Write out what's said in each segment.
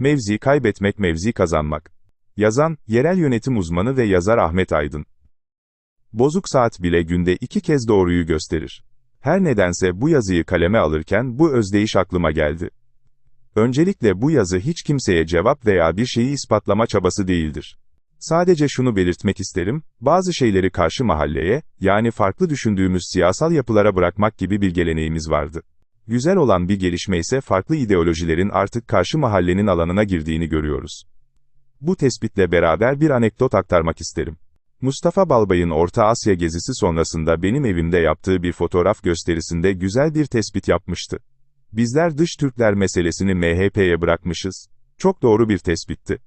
Mevzi kaybetmek mevzi kazanmak. Yazan, yerel yönetim uzmanı ve yazar Ahmet Aydın. Bozuk saat bile günde iki kez doğruyu gösterir. Her nedense bu yazıyı kaleme alırken bu özdeyiş aklıma geldi. Öncelikle bu yazı hiç kimseye cevap veya bir şeyi ispatlama çabası değildir. Sadece şunu belirtmek isterim, bazı şeyleri karşı mahalleye, yani farklı düşündüğümüz siyasal yapılara bırakmak gibi bir geleneğimiz vardı. Güzel olan bir gelişme ise farklı ideolojilerin artık karşı mahallenin alanına girdiğini görüyoruz. Bu tespitle beraber bir anekdot aktarmak isterim. Mustafa Balbay'ın Orta Asya gezisi sonrasında benim evimde yaptığı bir fotoğraf gösterisinde güzel bir tespit yapmıştı. Bizler dış Türkler meselesini MHP'ye bırakmışız. Çok doğru bir tespitti.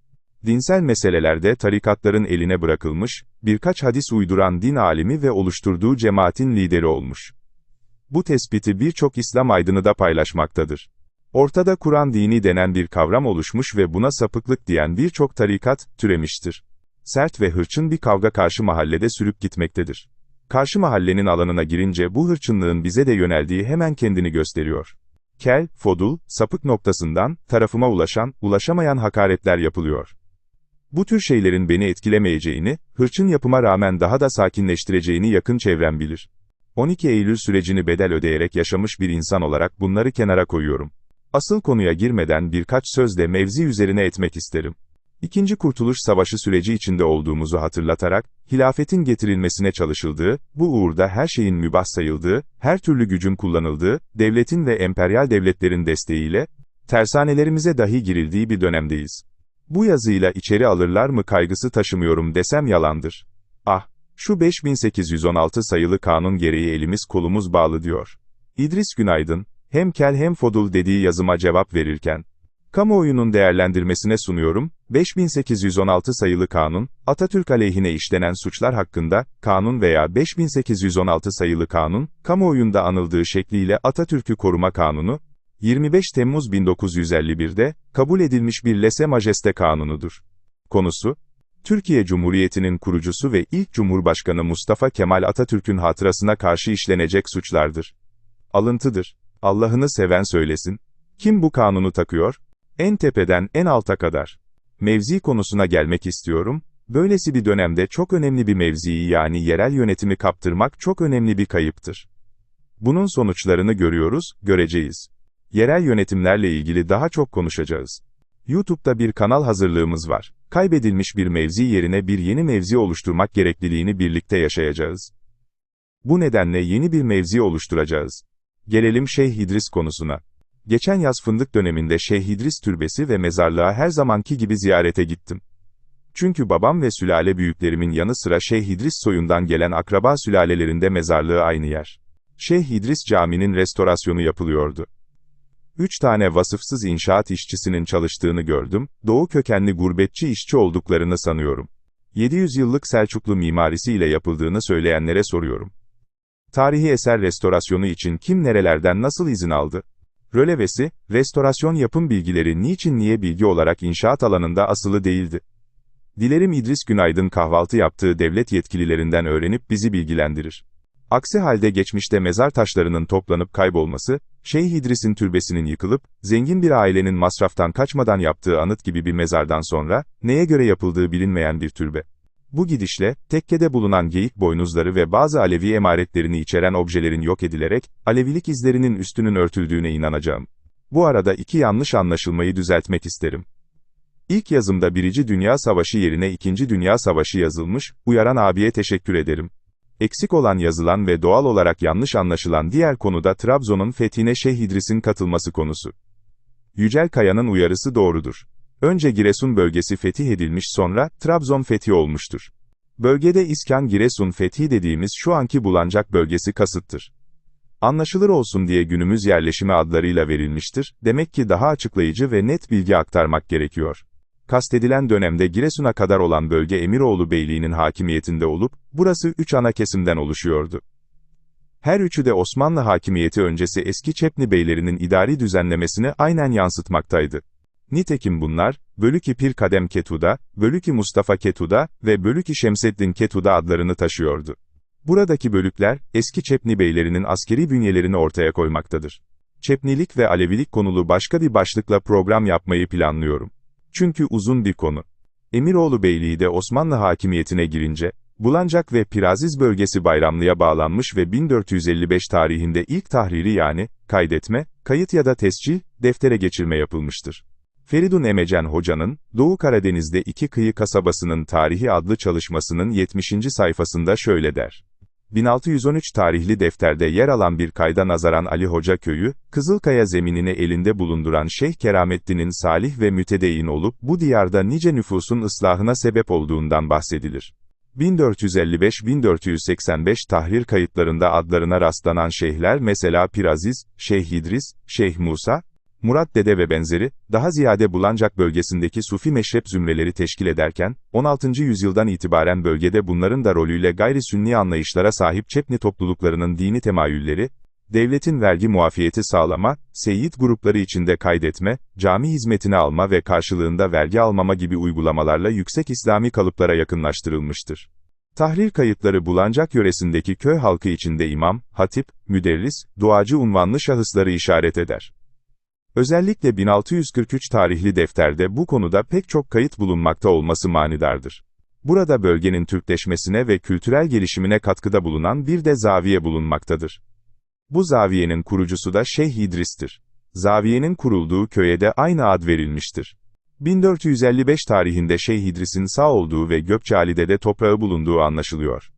Dinsel meselelerde tarikatların eline bırakılmış, birkaç hadis uyduran din alimi ve oluşturduğu cemaatin lideri olmuş. Bu tespiti birçok İslam aydını da paylaşmaktadır. Ortada Kur'an dini denen bir kavram oluşmuş ve buna sapıklık diyen birçok tarikat, türemiştir. Sert ve hırçın bir kavga karşı mahallede sürüp gitmektedir. Karşı mahallenin alanına girince bu hırçınlığın bize de yöneldiği hemen kendini gösteriyor. Kel, fodul, sapık noktasından, tarafıma ulaşan, ulaşamayan hakaretler yapılıyor. Bu tür şeylerin beni etkilemeyeceğini, hırçın yapıma rağmen daha da sakinleştireceğini yakın çevrem bilir. 12 Eylül sürecini bedel ödeyerek yaşamış bir insan olarak bunları kenara koyuyorum. Asıl konuya girmeden birkaç sözle mevzi üzerine etmek isterim. İkinci Kurtuluş Savaşı süreci içinde olduğumuzu hatırlatarak, hilafetin getirilmesine çalışıldığı, bu uğurda her şeyin mübah sayıldığı, her türlü gücün kullanıldığı, devletin ve emperyal devletlerin desteğiyle, tersanelerimize dahi girildiği bir dönemdeyiz. Bu yazıyla içeri alırlar mı kaygısı taşımıyorum desem yalandır. Ah, şu 5816 sayılı kanun gereği elimiz kolumuz bağlı diyor. İdris Günaydın, hem kel hem fodul dediği yazıma cevap verirken, kamuoyunun değerlendirmesine sunuyorum, 5816 sayılı kanun, Atatürk aleyhine işlenen suçlar hakkında, kanun veya 5816 sayılı kanun, kamuoyunda anıldığı şekliyle Atatürk'ü koruma kanunu, 25 Temmuz 1951'de, kabul edilmiş bir lese majeste kanunudur. Konusu, Türkiye Cumhuriyeti'nin kurucusu ve ilk Cumhurbaşkanı Mustafa Kemal Atatürk'ün hatırasına karşı işlenecek suçlardır. Alıntıdır. Allah'ını seven söylesin. Kim bu kanunu takıyor? En tepeden en alta kadar. Mevzi konusuna gelmek istiyorum. Böylesi bir dönemde çok önemli bir mevziyi yani yerel yönetimi kaptırmak çok önemli bir kayıptır. Bunun sonuçlarını görüyoruz, göreceğiz. Yerel yönetimlerle ilgili daha çok konuşacağız. YouTube'da bir kanal hazırlığımız var. Kaybedilmiş bir mevzi yerine bir yeni mevzi oluşturmak gerekliliğini birlikte yaşayacağız. Bu nedenle yeni bir mevzi oluşturacağız. Gelelim Şeyh İdris konusuna. Geçen yaz fındık döneminde Şeyh İdris türbesi ve mezarlığa her zamanki gibi ziyarete gittim. Çünkü babam ve sülale büyüklerimin yanı sıra Şeyh İdris soyundan gelen akraba sülalelerinde mezarlığı aynı yer. Şeyh İdris caminin restorasyonu yapılıyordu. Üç tane vasıfsız inşaat işçisinin çalıştığını gördüm, doğu kökenli gurbetçi işçi olduklarını sanıyorum. 700 yıllık Selçuklu mimarisiyle yapıldığını söyleyenlere soruyorum. Tarihi eser restorasyonu için kim nerelerden nasıl izin aldı? Rölevesi, restorasyon yapım bilgileri niçin niye bilgi olarak inşaat alanında asılı değildi? Dilerim İdris Günaydın kahvaltı yaptığı devlet yetkililerinden öğrenip bizi bilgilendirir. Aksi halde geçmişte mezar taşlarının toplanıp kaybolması, Şeyh İdris'in türbesinin yıkılıp, zengin bir ailenin masraftan kaçmadan yaptığı anıt gibi bir mezardan sonra, neye göre yapıldığı bilinmeyen bir türbe. Bu gidişle, tekkede bulunan geyik boynuzları ve bazı Alevi emaretlerini içeren objelerin yok edilerek, Alevilik izlerinin üstünün örtüldüğüne inanacağım. Bu arada iki yanlış anlaşılmayı düzeltmek isterim. İlk yazımda Birinci Dünya Savaşı yerine İkinci Dünya Savaşı yazılmış, uyaran abiye teşekkür ederim. Eksik olan yazılan ve doğal olarak yanlış anlaşılan diğer konu da Trabzon'un fethine Şeyh İdris'in katılması konusu. Yücel Kaya'nın uyarısı doğrudur. Önce Giresun bölgesi fetih edilmiş sonra, Trabzon fethi olmuştur. Bölgede İskan Giresun fethi dediğimiz şu anki Bulancak bölgesi kasıttır. Anlaşılır olsun diye günümüz yerleşimi adlarıyla verilmiştir, demek ki daha açıklayıcı ve net bilgi aktarmak gerekiyor. Kastedilen dönemde Giresun'a kadar olan bölge Emiroğlu Beyliği'nin hakimiyetinde olup, burası üç ana kesimden oluşuyordu. Her üçü de Osmanlı hakimiyeti öncesi eski Çepni beylerinin idari düzenlemesini aynen yansıtmaktaydı. Nitekim bunlar, Bölüki Pir Kadem Ketuda, Bölüki Mustafa Ketuda ve Bölüki Şemseddin Ketuda adlarını taşıyordu. Buradaki bölükler, eski Çepni beylerinin askeri bünyelerini ortaya koymaktadır. Çepnilik ve Alevilik konulu başka bir başlıkla program yapmayı planlıyorum. Çünkü uzun bir konu. Emiroğlu Beyliği de Osmanlı hakimiyetine girince, Bulancak ve Piraziz bölgesi Bayramlı'ya bağlanmış ve 1455 tarihinde ilk tahriri yani, kaydetme, kayıt ya da tescil, deftere geçirme yapılmıştır. Feridun Emecen Hoca'nın, Doğu Karadeniz'de iki kıyı kasabasının tarihi adlı çalışmasının 70. sayfasında şöyle der. 1613 tarihli defterde yer alan bir kayda nazaran Ali Hoca köyü, Kızılkaya zeminini elinde bulunduran Şeyh Keramettin'in salih ve mütedeyin olup bu diyarda nice nüfusun ıslahına sebep olduğundan bahsedilir. 1455-1485 tahrir kayıtlarında adlarına rastlanan şeyhler mesela Piraziz, Şeyh İdris, Şeyh Musa, Murat Dede ve benzeri, daha ziyade Bulancak bölgesindeki Sufi meşrep zümreleri teşkil ederken, 16. yüzyıldan itibaren bölgede bunların da rolüyle gayri sünni anlayışlara sahip Çepni topluluklarının dini temayülleri, devletin vergi muafiyeti sağlama, seyit grupları içinde kaydetme, cami hizmetini alma ve karşılığında vergi almama gibi uygulamalarla yüksek İslami kalıplara yakınlaştırılmıştır. Tahrir kayıtları Bulancak yöresindeki köy halkı içinde imam, hatip, müderris, duacı unvanlı şahısları işaret eder. Özellikle 1643 tarihli defterde bu konuda pek çok kayıt bulunmakta olması manidardır. Burada bölgenin Türkleşmesine ve kültürel gelişimine katkıda bulunan bir de zaviye bulunmaktadır. Bu zaviyenin kurucusu da Şeyh İdris'tir. Zaviyenin kurulduğu köye de aynı ad verilmiştir. 1455 tarihinde Şeyh İdris'in sağ olduğu ve Gökçeali'de de toprağı bulunduğu anlaşılıyor.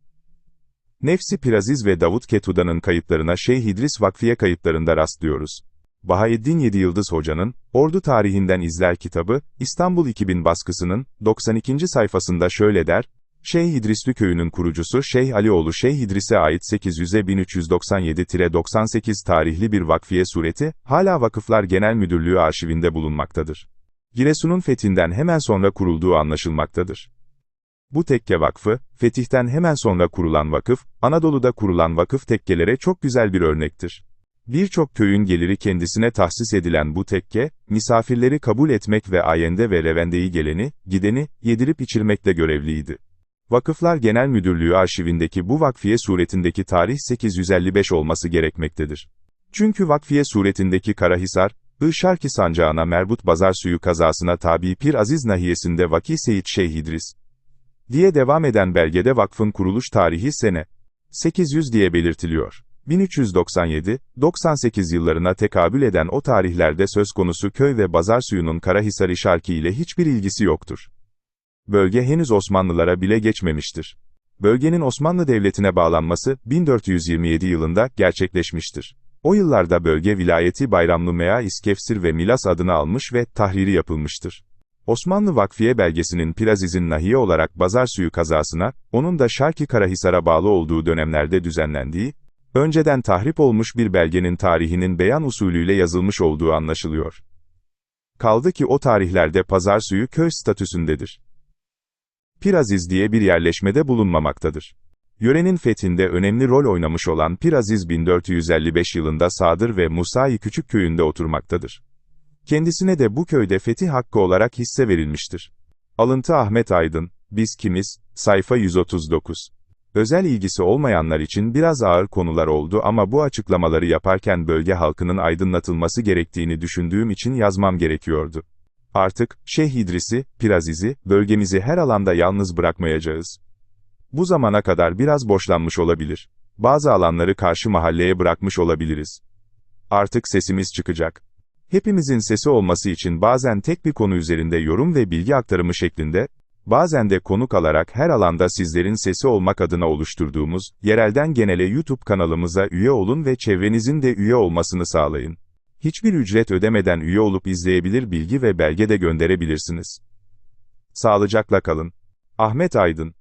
Nefsi Piraziz ve Davut Ketuda'nın kayıtlarına Şeyh İdris Vakfiye kayıtlarında rastlıyoruz. Bahaeddin Yedi Yıldız Hoca'nın, Ordu Tarihinden İzler kitabı, İstanbul 2000 baskısının, 92. sayfasında şöyle der, Şeyh İdrisli köyünün kurucusu Şeyh Alioğlu Şeyh İdris'e ait 800'e 1397-98 tarihli bir vakfiye sureti, hala Vakıflar Genel Müdürlüğü arşivinde bulunmaktadır. Giresun'un fethinden hemen sonra kurulduğu anlaşılmaktadır. Bu tekke vakfı, fetihten hemen sonra kurulan vakıf, Anadolu'da kurulan vakıf tekkelere çok güzel bir örnektir. Birçok köyün geliri kendisine tahsis edilen bu tekke, misafirleri kabul etmek ve ayende ve revendeyi geleni, gideni, yedirip içirmekle görevliydi. Vakıflar Genel Müdürlüğü arşivindeki bu vakfiye suretindeki tarih 855 olması gerekmektedir. Çünkü vakfiye suretindeki Karahisar, Işarki sancağına merbut bazar suyu kazasına tabi Pir Aziz nahiyesinde Vaki Seyit Şeyh İdris diye devam eden belgede vakfın kuruluş tarihi sene 800 diye belirtiliyor. 1397-98 yıllarına tekabül eden o tarihlerde söz konusu köy ve bazar suyunun Karahisar İşarki ile hiçbir ilgisi yoktur. Bölge henüz Osmanlılara bile geçmemiştir. Bölgenin Osmanlı Devleti'ne bağlanması 1427 yılında gerçekleşmiştir. O yıllarda bölge vilayeti Bayramlı Mea İskefsir ve Milas adını almış ve tahriri yapılmıştır. Osmanlı Vakfiye belgesinin Piraziz'in nahiye olarak Bazar Suyu kazasına, onun da Şarki Karahisar'a bağlı olduğu dönemlerde düzenlendiği, önceden tahrip olmuş bir belgenin tarihinin beyan usulüyle yazılmış olduğu anlaşılıyor. Kaldı ki o tarihlerde Pazar Suyu köy statüsündedir. Piraziz diye bir yerleşmede bulunmamaktadır. Yörenin fethinde önemli rol oynamış olan Piraziz 1455 yılında Sadır ve Musai Küçük köyünde oturmaktadır. Kendisine de bu köyde fetih hakkı olarak hisse verilmiştir. Alıntı Ahmet Aydın, Biz Kimiz, sayfa 139. Özel ilgisi olmayanlar için biraz ağır konular oldu ama bu açıklamaları yaparken bölge halkının aydınlatılması gerektiğini düşündüğüm için yazmam gerekiyordu. Artık, Şeyh İdris'i, Piraziz'i, bölgemizi her alanda yalnız bırakmayacağız. Bu zamana kadar biraz boşlanmış olabilir. Bazı alanları karşı mahalleye bırakmış olabiliriz. Artık sesimiz çıkacak. Hepimizin sesi olması için bazen tek bir konu üzerinde yorum ve bilgi aktarımı şeklinde, bazen de konuk alarak her alanda sizlerin sesi olmak adına oluşturduğumuz, yerelden genele YouTube kanalımıza üye olun ve çevrenizin de üye olmasını sağlayın. Hiçbir ücret ödemeden üye olup izleyebilir bilgi ve belge de gönderebilirsiniz. Sağlıcakla kalın. Ahmet Aydın